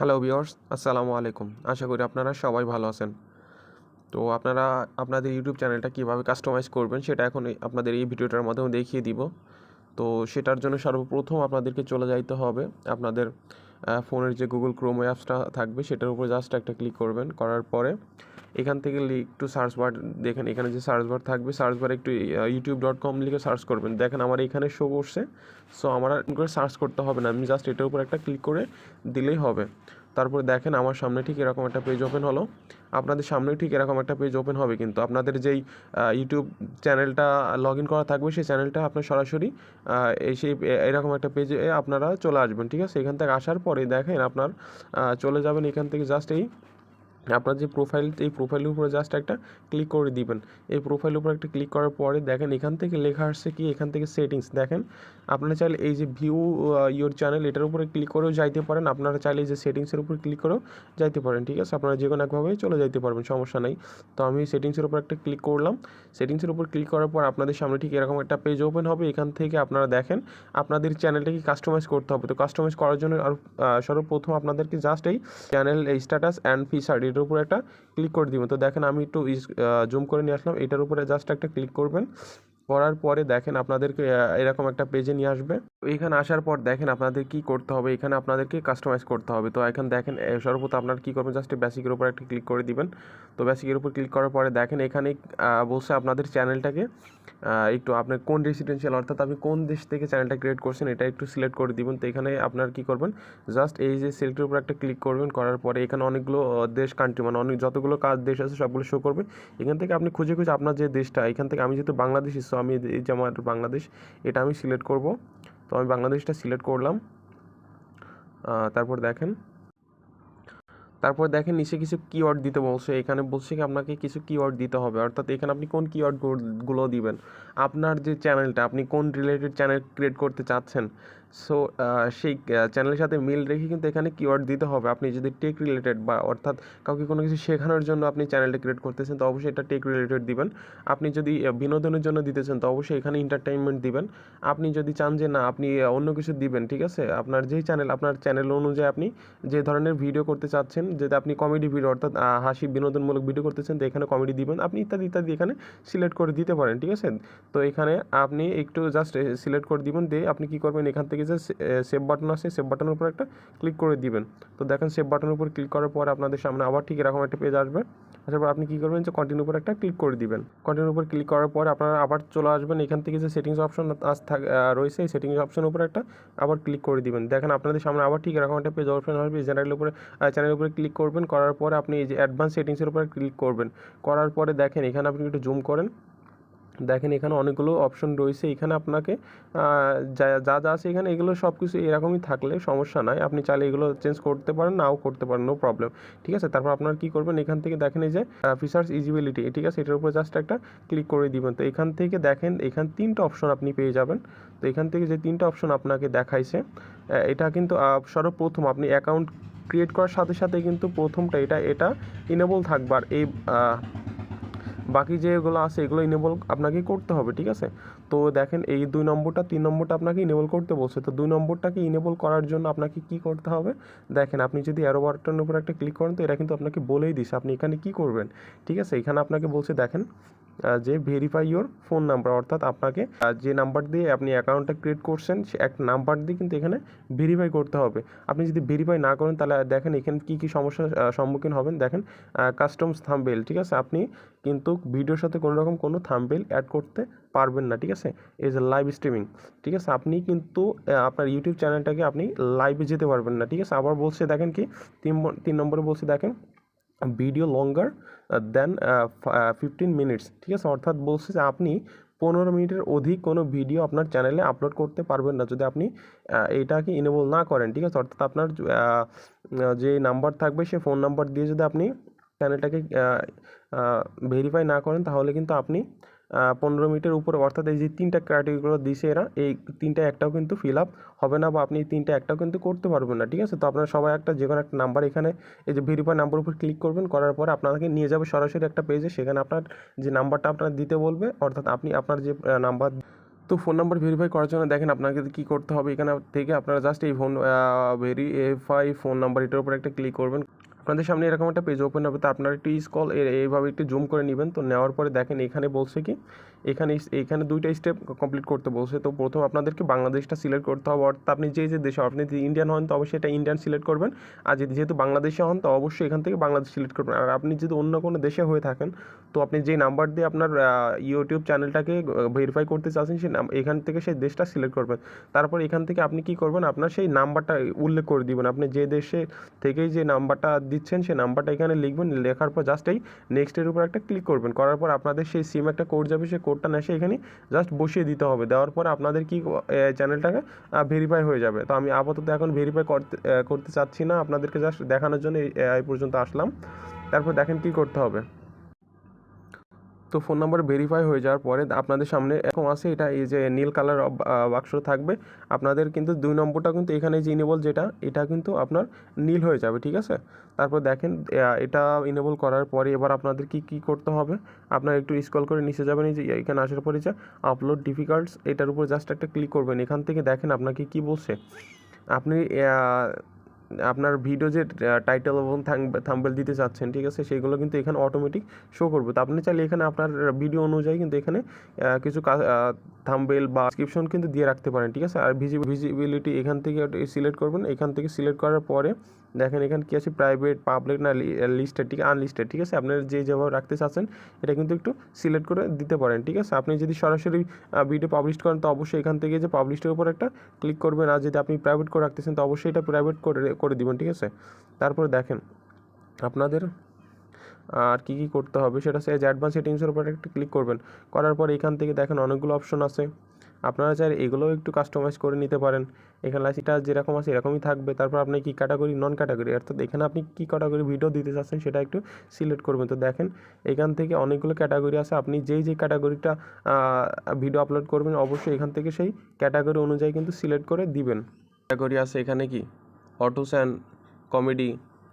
Hello viewers আসসালামু আলাইকুম আশা করি আপনারা সবাই ভালো আছেন। তো আপনারা, আপনাদের ইউটিউব চ্যানেলটা কীভাবে কাস্টমাইজ করবেন সেটা এখন আপনাদের এই ভিডিওটার মাধ্যমে দেখিয়ে দিব। তো সেটার জন্য সর্বপ্রথম আপনাদেরকে চলে যাইতে হবে। আপনাদের ফোনের যে গুগল ক্রোম অ্যাপসটা থাকবে সেটার উপর জাস্ট একটা ক্লিক করবেন। করার পরে এখান থেকে একটু সার্চ বার দেখেন, এখানে যে সার্চ বার থাকবে সার্চ বারে একটু ইউটিউব ডট কম লিখে সার্চ করবেন। দেখেন আমার এখানে শো করছে সো আমার করে সার্চ করতে হবে না। আমি জাস্ট এটার উপর একটা ক্লিক করে দিলেই হবে। তারপরে দেখেন আমার সামনে ঠিক এরকম একটা পেজ ওপেন হলো। আপনাদের সামনেও ঠিক এরকম একটা পেজ ওপেন হবে কিন্তু। আপনাদের যেই ইউটিউব চ্যানেলটা লগ ইন করা থাকবে, সেই চ্যানেলটা আপনার সরাসরি এই সেই এরকম একটা পেজে আপনারা চলে আসবেন, ঠিক আছে? এখান থেকে আসার পরে দেখেন আপনার চলে যাবেন এখান থেকে জাস্ট এই আপনার যে প্রোফাইল এই প্রোফাইলের উপরে জাস্ট একটা ক্লিক করে দিবেন। এই প্রোফাইলের উপর একটা ক্লিক করার পরে দেখেন এখান থেকে লেখা আসছে কি, এখান থেকে সেটিংস দেখেন, আপনারা চাইলে এই যে ভিউ ইওর চ্যানেল এটার উপরে ক্লিক করেও যাইতে পারেন। আপনারা চাইলে এই যে সেটিংসের উপর ক্লিক করেও যাইতে পারেন, ঠিক আছে? আপনারা যে কোনো একভাবেই চলে যাইতে পারবেন, সমস্যা নেই। তো আমি সেটিংসের উপর একটা ক্লিক করলাম। সেটিংসের উপর ক্লিক করার পর আপনাদের সামনে ঠিক এরকম একটা পেজ ওপেন হবে। এখান থেকে আপনারা দেখেন, আপনাদের চ্যানেলটাকে কাস্টমাইজ করতে হবে? তো কাস্টমাইজ করার জন্য আর সর্বপ্রথম আপনাদেরকে জাস্ট এই চ্যানেল স্ট্যাটাস অ্যান্ড ফিচার উপর একটা ক্লিক করে দিবেন। তো দেখেন আমি একটু জুম করে নিয়ে আসলাম। এটার উপরে জাস্ট একটা ক্লিক করবেন। করার পরে দেখেন আপনাদেরকে এরকম একটা পেজে নিয়ে আসবে। এখানে আসার পর দেখেন আপনাদের কি করতে হবে, এখানে আপনাদেরকে কাস্টমাইজ করতে হবে। তো এখানে দেখেন সর্বপ্রথম আপনার কি করবেন জাস্ট বেসিকের উপর একটা ক্লিক করে দিবেন। তো বেসিকের উপর ক্লিক করার পরে দেখেন এখানে বলছে আপনাদের চ্যানেলটাকে একটু আপনার কোন রেসিডেন্সিয়াল অর্থাৎ আপনি কোন দেশ থেকে চ্যানেলটা ক্রিয়েট করছেন, এটা একটু সিলেক্ট করে দিবেন। তো এখানে আপনার কি করবেন জাস্ট এই যে সিলেক্টের উপর একটা ক্লিক করবেন, করার পরে এখানে অনেকগুলো দেশ কান্ট্রি মানে অনেক, যতগুলো কাজ দেশ আছে, সবগুলো শো করবে এখান থেকে আপনি খুঁজে খুঁজে আপনার যে দেশটা, এখান থেকে আমি যেহেতু বাংলাদেশি সো আমি এই যে আমার বাংলাদেশ, এটা আমি সিলেক্ট করব। তো আমি বাংলাদেশটা সিলেক্ট করলাম। তারপর দেখেন। তারপর দেখেন নিচে কিছু কিওয়ার্ড দিতে বলছে। এখানে বলছে কি আপনাকে কিছু কিওয়ার্ড দিতে হবে। অর্থাৎ এখানে আপনি কোন কিওয়ার্ডগুলো দিবেন? আপনার যে চ্যানেলটা আপনি কোন রিলেটেড চ্যানেল ক্রিয়েট করতে চাচ্ছেন? সো সেই চ্যানেলের সাথে মিল রেখে কিন্তু এখানে কিওয়ার্ড দিতে হবে। আপনি যদি টেক রিলেটেড বা অর্থাৎ কাউকে কোনো কিছু শেখানোর জন্য আপনি চ্যানেলটা ক্রিয়েট করতেছেন, তো অবশ্যই এটা টেক রিলেটেড দিবেন। আপনি যদি বিনোদনের জন্য দিতেছেন, তো অবশ্যই এখানে এন্টারটেইনমেন্ট দিবেন। আপনি যদি চান যে, না, আপনি অন্য কিছু দিবেন, ঠিক আছে? আপনার যেই চ্যানেল আপনার চ্যানেল অনুযায়ী আপনি যে ধরনের ভিডিও করতে চাচ্ছেন যদি আপনি কমেডি ভিডিও অর্থাৎ হাসি বিনোদনমূলক ভিডিও করতেছেন, তো এখানে কমেডি দিবেন। আপনি ইত্যাদি ইত্যাদি এখানে সিলেক্ট করে দিতে পারেন, ঠিক আছে? তো এখানে আপনি একটু জাস্ট সিলেক্ট করে দিবেন, দিয়ে আপনি কি করবেন, এখান থেকে যে সেভ বাটন আছে সেভ বাটনের উপর একটা ক্লিক করে দিবেন। তো দেখেন সেভ বাটনের উপর ক্লিক করার পর আপনাদের সামনে আবার ঠিক এরকম একটা পেজ আসবে। আসার পর আপনি কী করবেন যে কন্টিনিউ উপর একটা ক্লিক করে দিবেন। কন্টিনিউ উপর ক্লিক করার পর আপনারা আবার চলে আসবেন। এখান থেকে যে সেটিংস অপশন আজ থাক রয়েছে, এই সেটিংস অপশনের উপর একটা আবার ক্লিক করে দিবেন। দেখেন আপনাদের সামনে আবার ঠিক এরকম একটা পেজ অপশন আসবে চ্যানেলের উপরে চ্যানেলের উপরে ক্লিক করবেন। করার পরে আপনি এই যে অ্যাডভান্স সেটিংসের উপরে ক্লিক করবেন। করার পরে দেখেন, এখানে আপনি একটু জুম করেন। দেখেন এখানে অনেকগুলো অপশন রয়েছে। এখানে আপনাকে যা যা যা আছে এখানে, এগুলো সব কিছু এরকমই থাকলে সমস্যা নাই। আপনি চাইলে এগুলো চেঞ্জ করতে পারেন, নাও করতে পারেন নো প্রবলেম ঠিক আছে? তারপর আপনার কি করবেন? এখান থেকে দেখেন এই যে ফিচার্স ইজিবিলিটি ঠিক আছে? এটার উপরে জাস্ট একটা ক্লিক করে দিবেন। তো এখান থেকে দেখেন, এখান তিনটা অপশন আপনি পেয়ে যাবেন। তো এখান থেকে যে তিনটা অপশন আপনাকে দেখাইছে এটা কিন্তু সর্বপ্রথম আপনি অ্যাকাউন্ট ক্রিয়েট করার সাথে সাথে কিন্তু প্রথমটা, এটা এটা ইনেবল থাকবার এই বাকি যেগুলো আছে এগুলো ইনেবল আপনাকে করতে হবে ঠিক আছে? তো দেখেন এই দুই নম্বরটা, তিন নম্বরটা আপনাকে ইনেবল করতে বলছে। তো দুই নম্বরটাকে ইনেবল করার জন্য আপনাকে কি করতে হবে? দেখেন আপনি যদি অ্যারো বাটনের উপর একটা ক্লিক করেন, তো এটা কিন্তু আপনাকে বলেই দিছে আপনি এখানে কি করবেন। ঠিক আছে? এখানে আপনাকে বলছে, দেখেন যে ভেরিফাই ইওর ফোন নাম্বার অর্থাৎ আপনাকে যে নাম্বার দিয়ে আপনি অ্যাকাউন্টটা ক্রিয়েট করছেন, সে এক নাম্বার দিয়ে কিন্তু এখানে ভেরিফাই করতে হবে। আপনি যদি ভেরিফাই না করেন, তাহলে দেখেন এখানে কী কী সমস্যার সম্মুখীন হবেন। দেখেন কাস্টমস থাম্বেল ঠিক আছে? আপনি কিন্তু ভিডিওর সাথে কোনো রকম কোনো থাম্বেল অ্যাড করতে পারবেন না, ঠিক আছে? যে লাইভ স্ট্রিমিং ঠিক আছে? আপনি কিন্তু আপনার ইউটিউব চ্যানেলটাকে আপনি লাইভে যেতে পারবেন না, ঠিক আছে? আবার বলছে, দেখেন কি? তিন তিন নম্বরে বলছে, দেখেন video longer than fifteen minutes ঠিক আছে? অর্থাৎ বলছে যে আপনি পনেরো মিনিটের অধিক কোনো ভিডিও আপনার চ্যানেলে আপলোড করতে পারবেন না, যদি আপনি এটাকে ইনেবল না করেন, ঠিক আছে? অর্থাৎ আপনার যে নাম্বার থাকবে, সে ফোন নাম্বার দিয়ে যদি আপনি চ্যানেলটাকে ভেরিফাই না করেন, তাহলে কিন্তু আপনি পনেরো মিনিটের উপরে, অর্থাৎ এই যে তিনটা ক্রাইটেরিয়াগুলো দিছে এরা, এই তিনটা একটাও কিন্তু ফিল আপ হবে না বা আপনি তিনটা একটাও কিন্তু করতে পারবেন না, ঠিক আছে? তো আপনারা সবাই একটা, যে কোনো একটা নাম্বার এখানে, এই যে ভেরিফাই নাম্বার উপর ক্লিক করবেন, করার পরে আপনাকে নিয়ে যাবে সরাসরি একটা পেজে সেখানে আপনার যে নাম্বারটা আপনার দিতে বলবে, অর্থাৎ আপনি আপনার যে নাম্বার তো ফোন নাম্বার ভেরিফাই করার জন্য দেখেন আপনাকে কী করতে হবে, এখানে থেকে আপনারা জাস্ট এই ফোন ভেরিফাই ফোন নাম্বার এটার উপর একটা ক্লিক করবেন। আপনাদের সামনে এরকম একটা পেজ ওপেন হবে, তো আপনারা একটু স্কল এইভাবে একটু জুম করে নেবেন। তো নেওয়ার পরে দেখেন এখানে বলছে কি, এখানে এখানে দুইটা স্টেপ কমপ্লিট করতে বলছে। তো প্রথম আপনাদেরকে বাংলাদেশটা সিলেক্ট করতে হবে, অর্থাৎ আপনি যে যে দেশে, আপনি যদি ইন্ডিয়ান হন, তো অবশ্যই এটা ইন্ডিয়ান সিলেক্ট করবেন। আর যদি যেহেতু বাংলাদেশে হন, তো অবশ্যই এখান থেকে বাংলাদেশ সিলেক্ট করবেন। আর আপনি যদি অন্য কোনো দেশে হয়ে থাকেন, তো আপনি যে নাম্বার দিয়ে আপনার ইউটিউব চ্যানেলটাকে ভেরিফাই করতে চাচ্ছেন সেই এখান থেকে সেই দেশটা সিলেক্ট করবেন। তারপর এখান থেকে আপনি কি করবেন? আপনার সেই নাম্বারটা উল্লেখ করে দিবেন। আপনি যে দেশে থেকেই যে নাম্বারটা দিচ্ছেন, সেই নাম্বারটা এখানে লিখবেন, লেখার পর জাস্ট এই নেক্সটের উপর একটা ক্লিক করবেন। করার পর আপনাদের সেই সিম একটা কোড যাবে, সেই কোডটা না এসে এখানে জাস্ট বসিয়ে দিতে হবে। দেওয়ার পর আপনাদের কি চ্যানেলটাকে ভেরিফাই হয়ে যাবে। তো আমি আপাতত এখন ভেরিফাই করতে করতে চাচ্ছি না। আপনাদেরকে জাস্ট দেখানোর জন্য এই পর্যন্ত আসলাম। তারপর দেখেন কি করতে হবে। তো ফোন নাম্বার ভেরিফাই হয়ে যাওয়ার পরে আপনাদের সামনে এরকম আছে, এটা এই যে নীল কালার বাক্স থাকবে। আপনাদের কিন্তু দুই নম্বরটা কিন্তু এখানে যে ইনেবল যেটা, এটা কিন্তু আপনার নীল হয়ে যাবে, ঠিক আছে? তারপর দেখেন এটা ইনেবল করার পরে এবার আপনাদের কি কি করতে হবে? আপনার একটু স্ক্রল করে নিচে যাবেন, এই যে এখানে আসার পরে যে আপলোড ডিফিকাল্টস এটার উপর জাস্ট একটা ক্লিক করবেন। এখান থেকে দেখেন আপনাকে কি বলছে। আপনি আপনার ভিডিও যে টাইটেল এবং থাম্বেল দিতে চাচ্ছেন, ঠিক আছে? সেগুলো কিন্তু এখানে অটোমেটিক শো করবে। তো আপনি চাইলে এখানে আপনার ভিডিও অনুযায়ী কিন্তু এখানে কিছু থাম্বেল বা ডিসক্রিপশন কিন্তু দিয়ে রাখতে পারেন, ঠিক আছে? আর ভিজিবিলিটি এখান থেকে সিলেক্ট করবেন। এখান থেকে সিলেক্ট করার পরে দেখেন এখানে কি আছে? প্রাইভেট পাবলিক না লিস্টেড ঠিক আনলিস্টেড ঠিক আছে? আপনার যে যেভাবে রাখতে চাচ্ছেন, এটা কিন্তু একটু সিলেক্ট করে দিতে পারেন, ঠিক আছে? আপনি যদি সরাসরি ভিডিও পাবলিশ করেন, তো অবশ্যই এখান থেকে যে পাবলিশের উপর একটা ক্লিক করবেন। আর যদি আপনি প্রাইভেট করে রাখতেছেন, তো অবশ্যই এটা প্রাইভেট করে করে দিবেন, ঠিক আছে? তারপরে দেখেন, আপনাদের, আর কি কি করতে হবে? সেটা হচ্ছে অ্যাডভান্স সেটিংসের উপর একটা ক্লিক করবেন। করার পর এখান থেকে দেখেন অনেকগুলো অপশন আছে। আপনারা চাইলে এগুলোও একটু কাস্টমাইজ করে নিতে পারেন। এখানে এটা যেরকম আছে এরকমই থাকবে। তারপর আপনি কি ক্যাটাগরি নন ক্যাটাগরি অর্থাৎ এখানে আপনি কি ক্যাটাগরি ভিডিও দিতে চাচ্ছেন সেটা একটু সিলেক্ট করবেন। তো দেখেন, এখান থেকে অনেকগুলো ক্যাটাগরি আছে। আপনি যেই যেই ক্যাটাগরিটা ভিডিও আপলোড করবেন, অবশ্যই এখান থেকে সেই ক্যাটাগরি অনুযায়ী কিন্তু সিলেক্ট করে দিবেন। ক্যাটাগরি আছে এখানে কি? অটোস অ্যান্ড কমেডি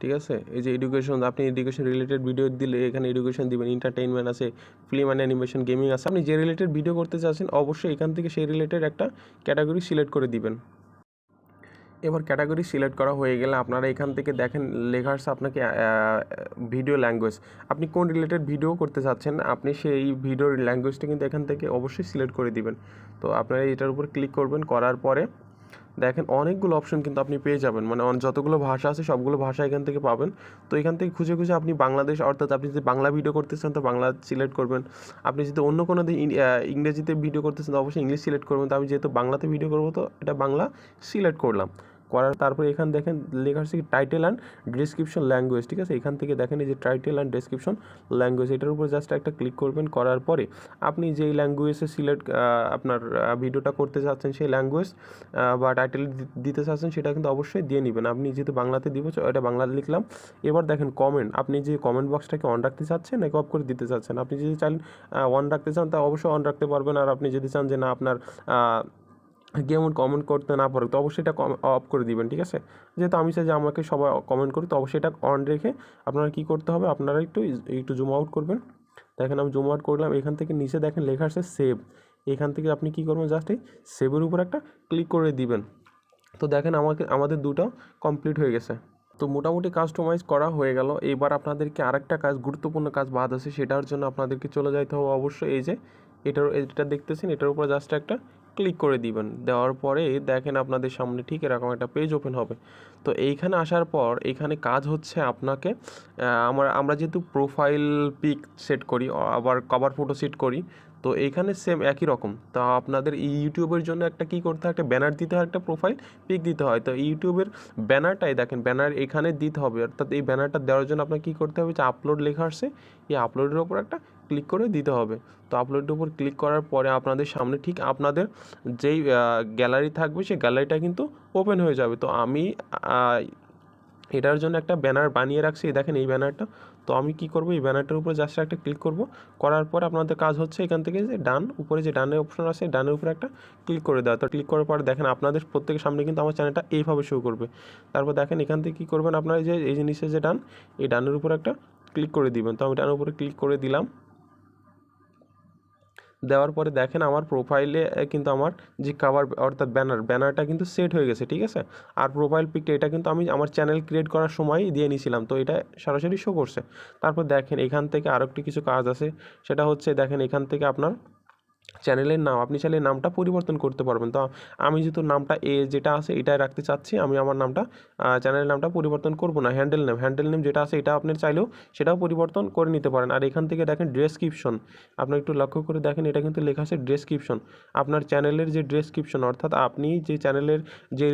ঠিক আছে? এই যে এডুকেশন আপনি এডুকেশন রিলেটেড ভিডিও দিলে এখানে এডুকেশন দিবেন এন্টারটেইনমেন্ট আছে ফিল্ম অ্যান্ড অ্যানিমেশন গেমিং আছে। আপনি যে রিলেটেড ভিডিও করতে চাচ্ছেন, অবশ্যই এখান থেকে সেই রিলেটেড একটা ক্যাটাগরি সিলেক্ট করে দিবেন। এবার ক্যাটাগরি সিলেক্ট করা হয়ে গেলে আপনারা এখান থেকে দেখেন লেখা আছে আপনাকে ভিডিও ল্যাঙ্গুয়েজ আপনি কোন রিলেটেড ভিডিও করতে চাচ্ছেন, আপনি সেই ভিডিওর ল্যাঙ্গুয়েজটা কিন্তু এখান থেকে অবশ্যই সিলেক্ট করে দিবেন। তো আপনারা এটার উপর ক্লিক করবেন, করার পরে দেখেন অনেকগুলো অপশন কিন্তু আপনি পেয়ে যাবেন। মানে যতগুলো ভাষা আছে, সবগুলো ভাষা এখান থেকে পাবেন। তো এখান থেকে খুঁজে খুঁজে আপনি বাংলাদেশ, অর্থাৎ আপনি যদি বাংলা ভিডিও করতে চান তো বাংলা সিলেক্ট করবেন। আপনি যদি অন্য কোনো ইংরেজিতে ভিডিও করতে চান তো অবশ্যই ইংলিশ সিলেক্ট করবেন। তো আমি যেহেতু বাংলাতে ভিডিও করব, তো এটা বাংলা সিলেক্ট করলাম। করার, তারপরে এখান দেখেন লেখা আছে টাইটেল অ্যান্ড ডিসক্রিপশন ল্যাঙ্গুয়েজ ঠিক আছে? এখান থেকে দেখেন এই যে টাইটেল অ্যান্ড ডিসক্রিপশন ল্যাঙ্গুয়েজ এটার উপর জাস্ট একটা ক্লিক করবেন, করার পরে আপনি যেই ল্যাঙ্গুয়েজে সিলেক্ট আপনার ভিডিওটা করতে চাচ্ছেন সেই ল্যাঙ্গুয়েজ বা টাইটেল দিতে চাচ্ছেন সেটা কিন্তু অবশ্যই দিয়ে নেবেন। আপনি যেহেতু বাংলাতে দিব এটা বাংলা লিখলাম। এবার দেখেন কমেন্ট আপনি যে কমেন্ট বক্সটাকে অন রাখতে চাচ্ছেন নাকি অফ করে দিতে চাচ্ছেন। আপনি যদি চান অন রাখতে চান, তা অবশ্যই অন রাখতে পারবেন। আর আপনি যদি চান যে না, আপনার কেমন কমেন্ট করতে না পারে তো অবশ্যই এটা অফ করে দিবেন, ঠিক আছে? যেহেতু আমি চাই যে আমাকে সবাই কমেন্ট করি তো অবশ্যই এটা অন রেখে আপনারা কী করতে হবে, আপনারা একটু একটু জুম আউট করবেন। দেখেন আমি জুম আউট করলাম, এখান থেকে নিচে দেখেন লেখা আছে সেভ এখান থেকে আপনি কী করবেন জাস্ট এই সেভের উপর একটা ক্লিক করে দিবেন। তো দেখেন আমাকে, আমাদের দুটো কমপ্লিট হয়ে গেছে। তো মোটামুটি কাস্টমাইজ করা হয়ে গেল। এবার আপনাদেরকে আরেকটা কাজ, গুরুত্বপূর্ণ কাজ বাদ আছে, সেটার জন্য আপনাদেরকে চলে যাইতে হবে অবশ্যই। এই যে, এটার, এটা দেখতেছেন, এটার উপর জাস্ট একটা ক্লিক করে দিবেন। দেওয়ার পরে দেখেন আপনাদের সামনে ঠিক এরকম একটা পেজ ওপেন হবে। তো এইখানে আসার পর এখানে কাজ হচ্ছে আপনাকে আমরা আমরা যেহেতু প্রোফাইল পিক সেট করি, আবার কভার ফটো সেট করি, তো এইখানে সেম একই রকম। তা আপনাদের ইউটিউবের জন্য একটা কি করতে হয়, একটা ব্যানার দিতে হয়, একটা প্রোফাইল পিক দিতে হয়। তো ইউটিউবের ব্যানারটাই দেখেন ব্যানার এখানে দিতে হবে। অর্থাৎ এই ব্যানারটা দেওয়ার জন্য আপনাকে কী করতে হবে, যে আপলোড লেখা আসছে, এই আপলোডের ওপর একটা ক্লিক করে দিতে হবে। তো আপলোডের উপর ক্লিক করার পরে আপনাদের সামনে ঠিক আপনাদের যেই গ্যালারি থাকবে সেই গ্যালারিটা কিন্তু ওপেন হয়ে যাবে। তো আমি এটার জন্য একটা ব্যানার বানিয়ে রাখছি। দেখেন এই ব্যানারটা তো আমি কি করব? এই ব্যানারটার উপরে জাস্ট একটা ক্লিক করব। করার পর আপনাদের কাজ হচ্ছে এখান থেকে যে ডান, উপরে যে ডানের অপশন আছে, ডানের উপরে একটা ক্লিক করে দেওয়া। তো ক্লিক করার পর দেখেন আপনাদের প্রত্যেকের সামনে কিন্তু আমার চ্যানেলটা এইভাবে শো করবে। তারপর দেখেন এখান থেকে কী করবেন? আপনারা যে, এই নিচে যে ডান, এই ডানের উপর একটা ক্লিক করে দিবেন। তো আমি ডানের উপরে ক্লিক করে দিলাম। দেওয়ার পরে দেখেন আমার প্রোফাইলে কিন্তু আমার যে কাভার অর্থাৎ ব্যানার ব্যানারটা কিন্তু সেট হয়ে গেছে, ঠিক আছে? আর প্রোফাইল পিকটা এটা কিন্তু আমি আমার চ্যানেল ক্রিয়েট করার সময় দিয়ে নিয়েছিলাম, তো এটা সরাসরি শো করছে। তারপর দেখেন এখান থেকে আরও একটি কিছু কাজ আছে, সেটা হচ্ছে দেখেন এখান থেকে আপনার চ্যানেলের নাম, আপনি চাইলে নামটা পরিবর্তন করতে পারবেন। তো আমি যেহেতু নামটা এ যেটা আছে, এটাই রাখতে চাচ্ছি, আমি আমার নামটা চ্যানেলের নামটা পরিবর্তন করব না। হ্যান্ডেল নেম হ্যান্ডেল নেম যেটা আছে, এটা আপনি চাইলেও সেটাও পরিবর্তন করে নিতে পারেন। আর এখান থেকে দেখেন ড্রেসক্রিপশন আপনি একটু লক্ষ্য করে দেখেন, এটা কিন্তু লেখা আছে ড্রেসক্রিপশন আপনার চ্যানেলের যে ডেসক্রিপশন অর্থাৎ আপনি যে চ্যানেলের যে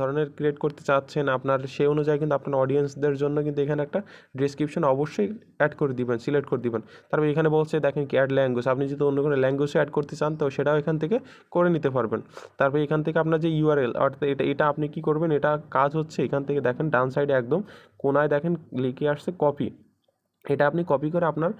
ধরনের ক্রিয়েট করতে চাচ্ছেন, আপনার সেই অনুযায়ী কিন্তু আপনার অডিয়েন্সদের জন্য কিন্তু এখানে একটা ড্রেসক্রিপশন অবশ্যই অ্যাড করে দিবেন সিলেক্ট করে দিবেন। তারপর এখানে বলছে, দেখেন কি অ্যাড ল্যাঙ্গুয়েজ আপনি যদি অন্য কোনো ল্যাঙ্গুয়েজে অ্যাড করতে চান, তো সেটাও এখান থেকে করে নিতে পারবেন। তারপর এখান থেকে আপনার যে ইউআরএল অর্থাৎ এটা এটা আপনি কি করবেন, এটা কাজ হচ্ছে এখান থেকে দেখেন, ডান সাইডে একদম কোনায় দেখেন, লিখে আসছে কপি এটা আপনি কপি করে আপনার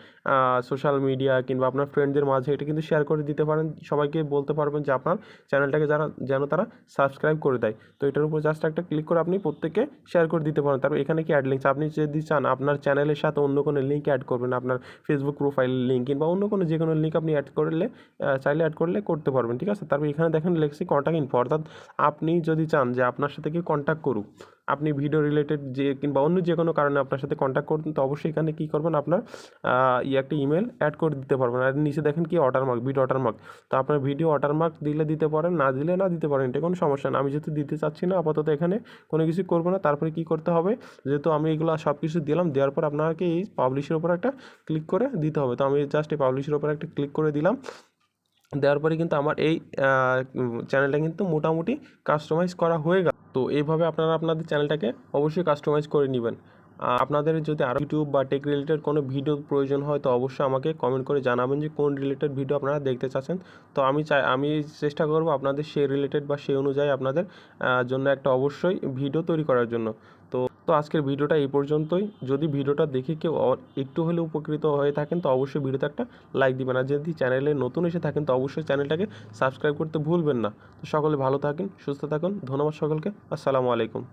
সোশ্যাল মিডিয়া কিংবা আপনার ফ্রেন্ডদের মাঝে এটা কিন্তু শেয়ার করে দিতে পারেন। সবাইকে বলতে পারবেন যে আপনার চ্যানেলটাকে যারা, যেন তারা সাবস্ক্রাইব করে দেয়। তো এটার উপর জাস্ট একটা ক্লিক করে আপনি প্রত্যেককে শেয়ার করে দিতে পারেন। তারপর এখানে কি অ্যাড লিঙ্কস আপনি যদি চান আপনার চ্যানেলের সাথে অন্য কোনো লিঙ্ক অ্যাড করবেন, আপনার ফেসবুক প্রোফাইল লিঙ্ক কিংবা অন্য কোনো যে কোনো লিঙ্ক আপনি অ্যাড করলে চাইলে অ্যাড করলে করতে পারবেন। ঠিক আছে? তারপর এখানে দেখেন লেখছি কন্ট্যাক্ট ইনফো অর্থাৎ আপনি যদি চান যে আপনার সাথে কেউ কন্ট্যাক্ট করুক আপনি ভিডিও রিলেটেড যে, কিংবা অন্য যে কোনো কারণে আপনার সাথে কন্ট্যাক্ট করবেন তো অবশ্যই এখানে কী করবেন? আপনার ই একটা ইমেল অ্যাড করে দিতে পারবেন। আর নিচে দেখেন কি ওয়াটারমার্ক ভিডিও ওয়াটারমার্ক তো আপনার ভিডিও ওয়াটারমার্ক দিলে দিতে পারেন, না দিলে না দিতে পারেন, এটা কোনো সমস্যা না। আমি যেহেতু দিতে চাচ্ছি না, আপাতত এখানে কোনো কিছু করব না। তারপরে কি করতে হবে? যেহেতু আমি এগুলো সব কিছু দিলাম, দেওয়ার পর আপনাকে এই পাবলিশের উপর একটা ক্লিক করে দিতে হবে। তো আমি জাস্ট এই পাবলিশের উপর একটা ক্লিক করে দিলাম। দেওয়ার পরে কিন্তু আমার এই চ্যানেলটা কিন্তু মোটামুটি কাস্টমাইজ করা হয়ে গেল। তো এইভাবে আপনারা আপনাদের চ্যানেলটাকে অবশ্যই কাস্টমাইজ করে নেবেন। আপনাদের যদি আরও ইউটিউব বা টেক রিলেটেড কোনো ভিডিও প্রয়োজন হয়, তো অবশ্যই আমাকে কমেন্ট করে জানাবেন যে কোন রিলেটেড ভিডিও আপনারা দেখতে চাচ্ছেন। তো আমি চাই, আমি চেষ্টা করব আপনাদের সেই রিলেটেড বা সেই অনুযায়ী আপনাদের জন্য একটা অবশ্যই ভিডিও তৈরি করার জন্য। তো তো আজকের ভিডিওটা এই পর্যন্তই। যদি ভিডিওটা দেখে কেউ একটু হলেও উপকৃত হয়ে থাকেন, তো অবশ্যই ভিডিওতে একটা লাইক দিবেন। আর যদি চ্যানেলে নতুন এসে থাকেন, তো অবশ্যই চ্যানেলটাকে সাবস্ক্রাইব করতে ভুলবেন না। তো সকলে ভালো থাকেন, সুস্থ থাকুন। ধন্যবাদ সকলকে। আসসালামু আলাইকুম।